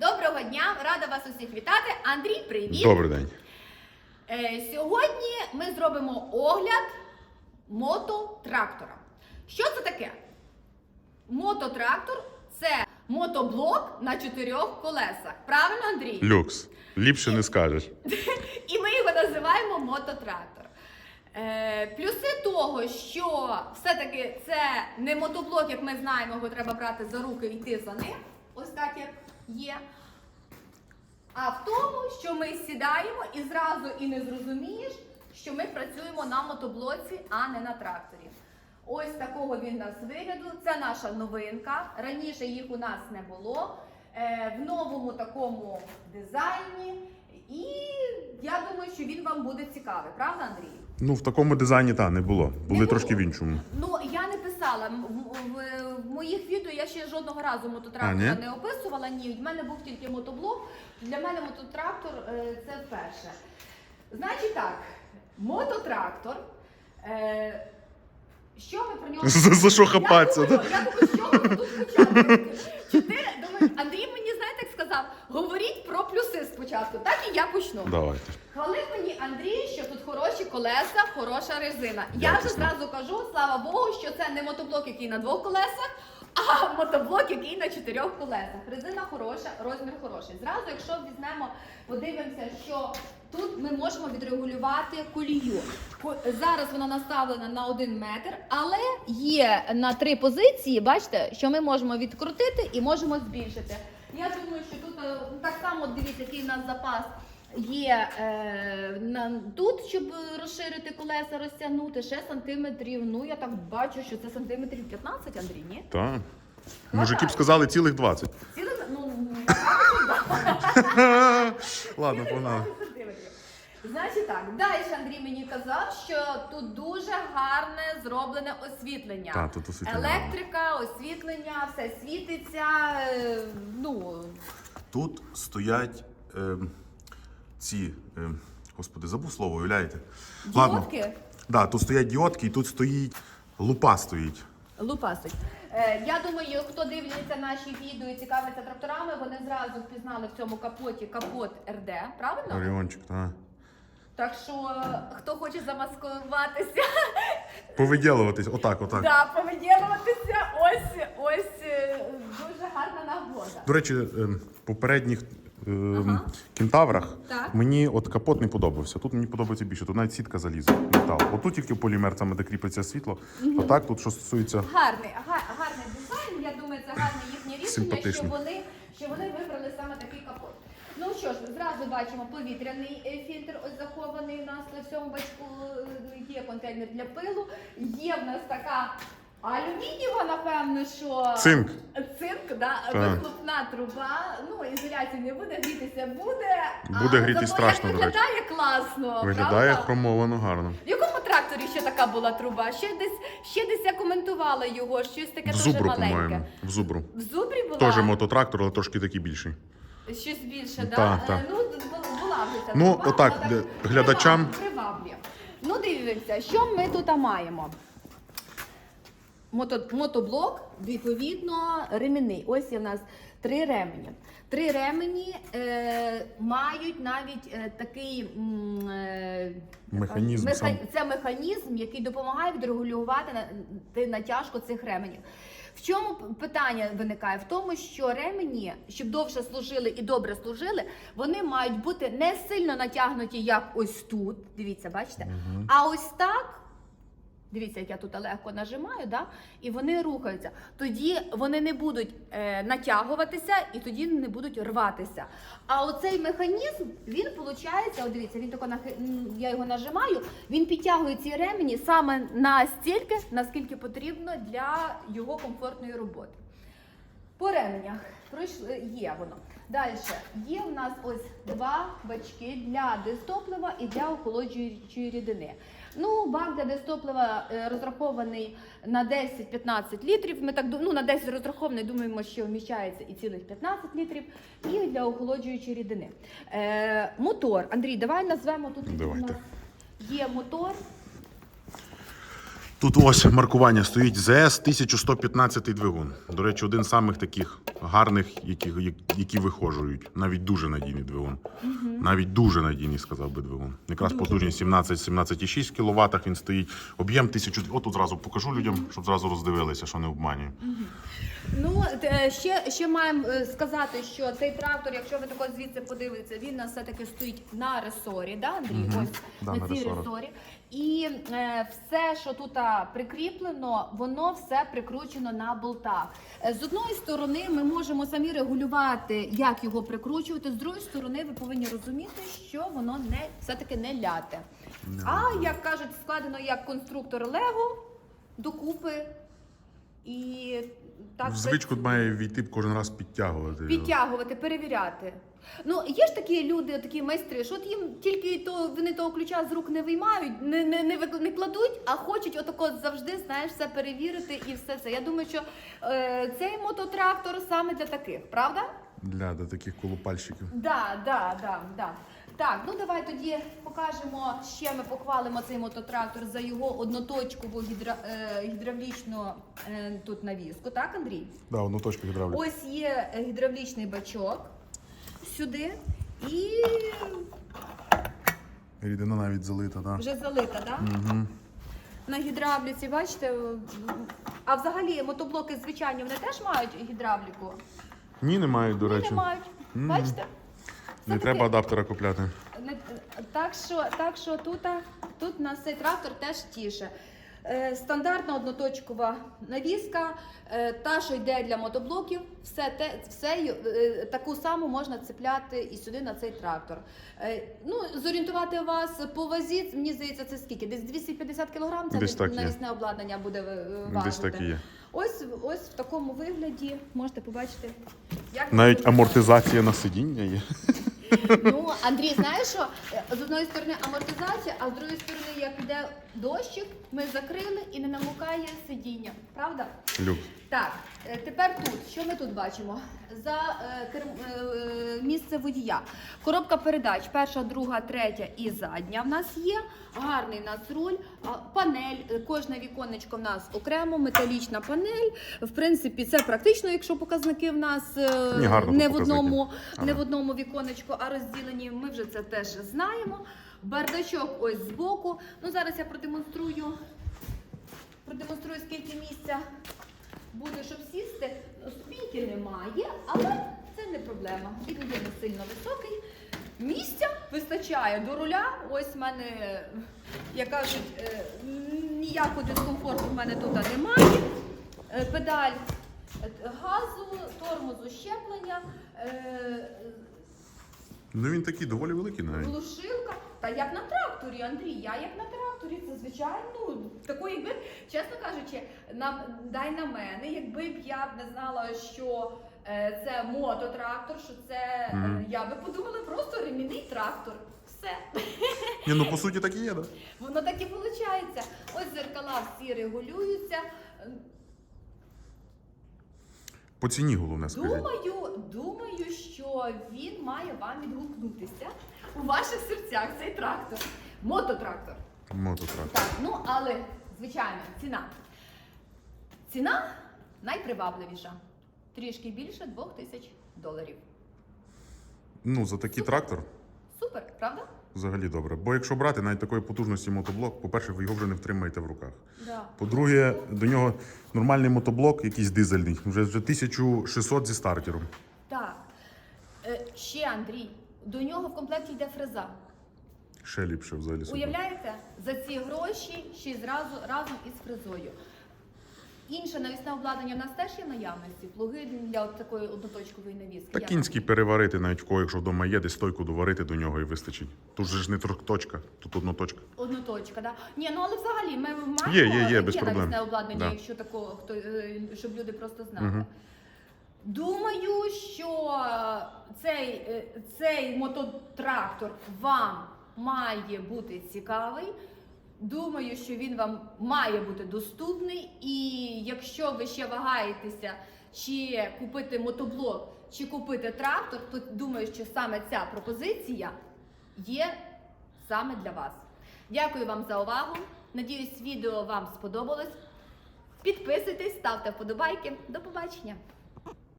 Доброго дня! Рада вас усіх вітати. Андрій, привіт! Добрий день. Е, сьогодні ми зробимо огляд мототрактора. Що це таке? Мототрактор це мотоблок на чотирьох колесах. Правильно, Андрій? Люкс. Ліпше не скажеш. І ми його називаємо мототрактор. Е, плюси того, що все-таки це не мотоблок, як ми знаємо, його треба брати за руки і йти за ним. Ось так як є. А в тому, що ми сідаємо і зразу і не зрозумієш, що ми працюємо на мотоблоці, а не на тракторі. Ось такого він нас вигляду. Це наша новинка. Раніше їх у нас не було. Е, в новому такому дизайні. І я думаю, що він вам буде цікавий, правда, Андрій? Ну, в такому дизайні та не було. Були Не трошки в іншому. Ну я не писала в, в- в моїх відео. Я ще жодного разу мототрактора не описувала. Ні, в мене був тільки мотоблок. Для мене мототрактор е, це вперше. Значить так, мототрактор. Е, що ми про нього За- що хапатися, Я думаю, ми тут почати? Чотири думаю, Андрій мені сказав, говоріть про плюси спочатку. Так і я почну. Давайте. Хвалив мені Андрій, що тут хороші колеса, хороша резина. Я вже зразу кажу, слава Богу, що це не мотоблок, який на двох колесах, а мотоблок, який на чотирьох колесах. Резина хороша, розмір хороший. Зразу, якщо візьмемо, подивимося, що тут ми можемо відрегулювати колію. Зараз вона наставлена на один метр, але є на три позиції. Бачите, що ми можемо відкрутити і можемо збільшити. Я думаю, що тут так само дивіться, який у нас запас є е, на, тут, щоб розширити колеса, розтягнути ще сантиметрів. Ну я так бачу, що це сантиметрів 15, Андрій, ні? Та. Мужики б сказали цілих 20. Цілих, ну, Ладно, погнали. Значить так, далі Андрій мені казав, що тут дуже гарне зроблене освітлення. Та, тут освітлення Електрика, освітлення, все світиться. е, Ну, Тут стоять е, ці. Е, господи, забув слово, уявляєте? діодки. Да, тут стоять діодки і тут стоїть лупа стоїть. Лупасить. Е, я думаю, хто дивляться наші відео і цікавиться тракторами, вони зразу впізнали в цьому капоті капот РД, правильно? Оріончик, та. Так що е, хто хоче замаскуватися, Повиділуватись, отак, отак. да, повиділуватися, ось ось е, дуже гарна нагода. До речі, е, попередніх е, Ага. кентаврах Так. мені от капот не подобався. Тут мені подобається більше. Тут навіть сітка заліза, метал. Отут тільки полімер, саме де кріпиться світло. А так, тут що стосується Гарний, га- гарний дизайн. Я думаю, це гарне їхнє рішення, що вони, що вони вибрали саме такий капот. Ну що ж, зразу бачимо повітряний е, фільтр, ось захований у нас на всьому бачку. е, Є контейнер для пилу. Є в нас така алюмінієва, напевно, що цинк. цинк, да, Так. вихлопна труба. Ну, ізоляції не буде, грітися буде. Буде гріти зато страшно, як до речі. Виглядає класно. Виглядає правда? хромовано гарно. В якому тракторі ще така була труба? Ще десь, ще десь я коментувала його, щось таке В дуже зубру, маленьке. по-моєму. В зубру. В зубрі була Теж мототрактор, але трошки такий більший. щось більше, да? Так, Е, так. Ну, бу- була вже ця Ну, труба, отак, вона глядачам- приваб- приваблює. Ну, дивіться, що ми тут маємо. Мото, мотоблок, відповідно, ремінний. Ось є в нас три ремені. Три ремені е, мають навіть е, такий м, е, Механізм сам. Це механізм, який допомагає відрегулювати на- ти- натяжку цих ременів. В чому п- питання виникає? В тому, що ремені, щоб довше служили і добре служили, вони мають бути не сильно натягнуті, як ось тут. Дивіться, бачите? А ось так. Дивіться, як я тут легко нажимаю, да? і вони рухаються. Тоді вони не будуть е, натягуватися і тоді не будуть рватися. А оцей механізм, він виходить, от дивіться, він тако я його нажимаю, він підтягує ці ремені саме настільки, наскільки потрібно для його комфортної роботи. По ременях є воно. Далі є в нас ось два бачки для дистоплива і для охолоджуючої рідини. Ну, бак для дистоплива е, розрахований на 10-15 літрів. Ми так ну, на 10 розрахований, думаємо, що вміщається і цілих 15 літрів, і для охолоджуючої рідини. Е, мотор. Андрій, давай назвемо тут. Давайте. Є мотор. Тут ось маркування стоїть ЗС 1115 двигун. До речі, один з самих таких гарних, які, які вихожують. Навіть дуже надійний двигун. Навіть дуже надійний, сказав би двигун. Якраз Дуже. потужність 17-17,6 кВт він стоїть. Об'єм 1000... От тут зразу покажу людям, щоб зразу роздивилися, що не обманюю. Ну е, ще, ще маємо е, сказати, що цей трактор, якщо ви тако звідси подивитеся, він нас все-таки стоїть на ресорі, да, Андрій? Мгм. Ось Да, на на цій ресорах. ресорі. І е, все, що тут прикріплено, воно все прикручено на болтах. Е, З одної сторони, ми можемо самі регулювати, як його прикручувати. З другої сторони, ви повинні розуміти, що воно не все-таки не ляте. А як кажуть, складено як конструктор Лего докупи. І так В звичку має війти кожен раз підтягувати. підтягувати, перевіряти. Ну, є ж такі люди, такі майстри, що от їм тільки то вони того ключа з рук не виймають, не, не, не, не кладуть, а хочуть отако завжди, знаєш, все перевірити і все це. Я думаю, що е, цей мототрактор саме для таких, правда? Для, для таких колупальщиків. Да, да, да, да. Так, ну давай тоді покажемо, ще ми похвалимо цей мототрактор за його одноточкову гідра, е, гідравлічну е, тут навіску, так, Андрій? Да, одну точку. Ось є гідравлічний бачок сюди і Рідина навіть залита, так. вже залита, так? Угу. На гідравліці, бачите? А взагалі мотоблоки звичайні вони теж мають гідравліку? Ні, не мають, до Ні, речі. не мають. Мгм. Бачите? Не Все-таки- треба адаптера купляти. Не- Так що, так що тут, тут нас цей трактор теж тіше. Е, Стандартна одноточкова навіска, е, та, що йде для мотоблоків, все, те, все е, таку саму можна цепляти і сюди на цей трактор. Ну, зорієнтувати вас по вазі, мені здається, це скільки? Десь 250 кг це Десь так є. навісне обладнання буде важити. Десь так і є. Ось, ось в такому вигляді можете побачити, як Навіть амортизація на сидіння є. Ну, Андрій, знаєш що? З одної сторони амортизація, а з другої сторони, як йде дощик, ми закрили і не намокає сидіння. Правда? Люк. Так, е, тепер тут. Що ми тут бачимо? За е, керм- е, місце водія. Коробка передач, перша, друга, третя і задня в нас є. Гарний в нас руль, панель, е, кожне віконечко в нас окремо, металічна панель. В принципі, це практично, якщо показники в нас е, гарно не в одному, не в одному віконечку, а розділені. Ми вже це теж знаємо. Бардачок ось збоку. Ну зараз я продемонструю, продемонструю скільки місця буде, щоб сісти. Спінки немає, але це не проблема. Він є не сильно високий. Місця вистачає до руля. Ось в мене, як кажуть, е, ніякого дискомфорту в мене тут немає. Е, Педаль е, газу, тормозу щеплення, Ну він такий доволі великий навіть. глушилка. Та як на тракторі, Андрій, я як на тракторі, звичайно. Ну, такої, якби, чесно кажучи, на, дай на мене, якби б я б не знала, що е, це мототрактор, що це е, я би подумала просто ремінний трактор. Все. Ні, ну по суті так і є, так? Воно так і виходить. Ось зеркала всі регулюються. По ціні головне скажіть. Думаю, думаю, що він має вам відгукнутися у ваших серцях цей трактор. Мототрактор. Мототрак. Так, ну але звичайно, ціна. Ціна найпривабливіша. Трішки більше двох тисяч доларів. Ну, за такий трактор Супер, правда? взагалі добре. Бо якщо брати навіть такої потужності мотоблок, по-перше, ви його вже не втримаєте в руках. Да. По-друге, до нього нормальний мотоблок, якийсь дизельний, вже, вже 1600 зі стартером. Так. Е, ще Андрій, до нього в комплекті йде фреза. Ще ліпше взагалі. Уявляєте, за ці гроші ще й зразу разом із фрезою. Інше навісне обладнання в нас теж є наявності. Плуги для от такої одноточкової навіски. Та кінський переварити навіть в кого, якщо вдома є, десь стойку доварити до нього і вистачить. Тут же ж не трьохточка, тут одноточка. Одноточка, да? Ні, ну але взагалі ми маємо Є, є, є, без проблем. навісне обладнання, Да. якщо такого, хто е, щоб люди просто знали. Мгм. Думаю, що цей, е, цей мототрактор вам має бути цікавий. Думаю, що він вам має бути доступний. І якщо ви ще вагаєтеся, чи купити мотоблок, чи купити трактор, то думаю, що саме ця пропозиція є саме для вас. Дякую вам за увагу. Надіюсь, відео вам сподобалось. Підписуйтесь, ставте вподобайки. До побачення!